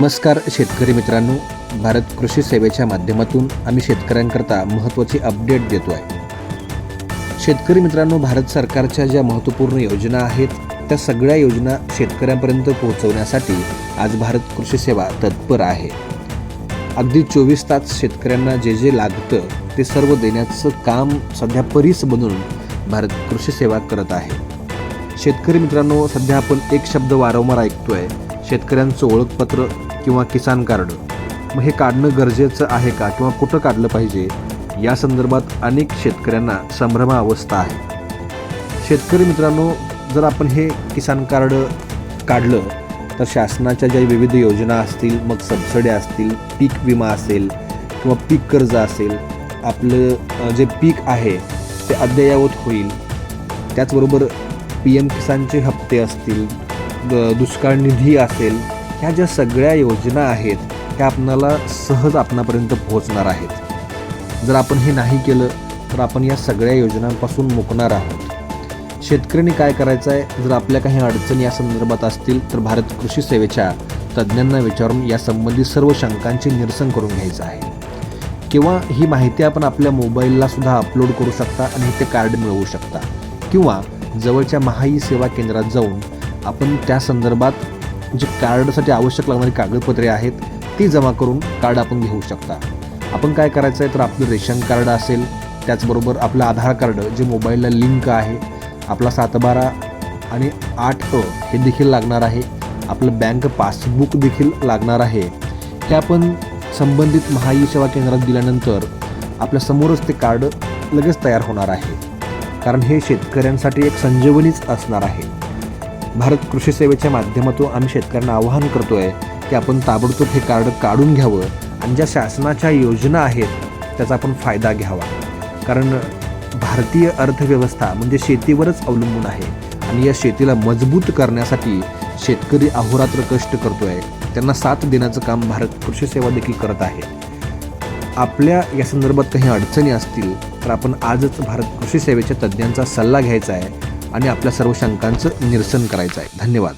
नमस्कार शेतकरी मित्रांनो भारत कृषी सेवेच्या माध्यमातून आम्ही शेतकऱ्यांकरता महत्त्वाची अपडेट देतो आहे शेतकरी मित्रांनो भारत सरकारच्या ज्या महत्त्वपूर्ण योजना आहेत त्या सगळ्या योजना शेतकऱ्यांपर्यंत पोहोचवण्यासाठी आज भारत कृषी सेवा तत्पर आहे. अगदी चोवीस तास शेतकऱ्यांना जे जे लागतं ते सर्व देण्याचं काम सध्या परीस बनून भारत कृषी सेवा करत आहे. शेतकरी मित्रांनो सध्या आपण एक शब्द वारंवार ऐकतोय शेतकऱ्यांचं ओळखपत्र किंवा किसान कार्ड. मग हे काढणं गरजेचं आहे का किंवा कुठं काढलं पाहिजे? या संदर्भात अनेक शेतकऱ्यांना संभ्रमावस्था आहे. शेतकरी मित्रांनो जर आपण हे किसान कार्ड काढलं तर शासनाच्या ज्या विविध योजना असतील मग सबसिड्या असतील पीक विमा असेल किंवा पीक कर्ज असेल आपलं जे पीक आहे ते अद्ययावत होईल. त्याचबरोबर पी एम किसानचे हप्ते असतील दुष्काळ निधी असेल ह्या ज्या सगळ्या योजना आहेत त्या आपणाला सहज आपणापर्यंत पोहोचणार आहेत. जर आपण हे नाही केलं तर आपण या सगळ्या योजनांपासून मुकणार आहोत. शेतकऱ्यांनी काय करायचं आहे जर आपल्या काही अडचणी या संदर्भात असतील तर भारत कृषी सेवेच्या तज्ज्ञांना विचारून यासंबंधी सर्व शंकांचे निरसन करून घ्यायचं आहे. किंवा ही माहिती आपण आपल्या मोबाईलला सुद्धा अपलोड करू शकता आणि ते कार्ड मिळवू शकता. किंवा जवळच्या महाई सेवा केंद्रात जाऊन आपण त्या संदर्भात जे कार्डसाठी आवश्यक लागणारी कागदपत्रे आहेत ती जमा करून कार्ड आपण घेऊ शकता. आपण काय करायचं आहे तर आपलं रेशन कार्ड असेल त्याचबरोबर आपलं आधार कार्ड जे मोबाईलला लिंक आहे आपला सातबारा आणि आठ अ हे देखील लागणार आहे. आपलं बँक पासबुक देखील लागणार आहे. हे आपण संबंधित महाई सेवा केंद्रात दिल्यानंतर आपल्या समोरच ते कार्ड लगेच तयार होणार आहे. कारण हे शेतकऱ्यांसाठी एक संजीवनीच असणार आहे. भारत कृषी सेवेच्या माध्यमातून आम्ही शेतकऱ्यांना आवाहन करतो आहे की आपण ताबडतोब हे कार्ड काढून घ्यावं आणि ज्या शासनाच्या योजना आहेत त्याचा आपण फायदा घ्यावा. कारण भारतीय अर्थव्यवस्था म्हणजे शेतीवरच अवलंबून आहे आणि या शेतीला मजबूत करण्यासाठी शेतकरी अहोरात्र कष्ट करतो आहे त्यांना साथ देण्याचं काम भारत कृषी सेवा देखील करत आहे. आपल्या या संदर्भात काही अडचणी असतील तर आपण आजच भारत कृषी सेवेच्या तज्ज्ञांचा सल्ला घ्यायचा आहे. आणि आपल्या सर्व शंकांचं निरसन करायचं आहे. धन्यवाद.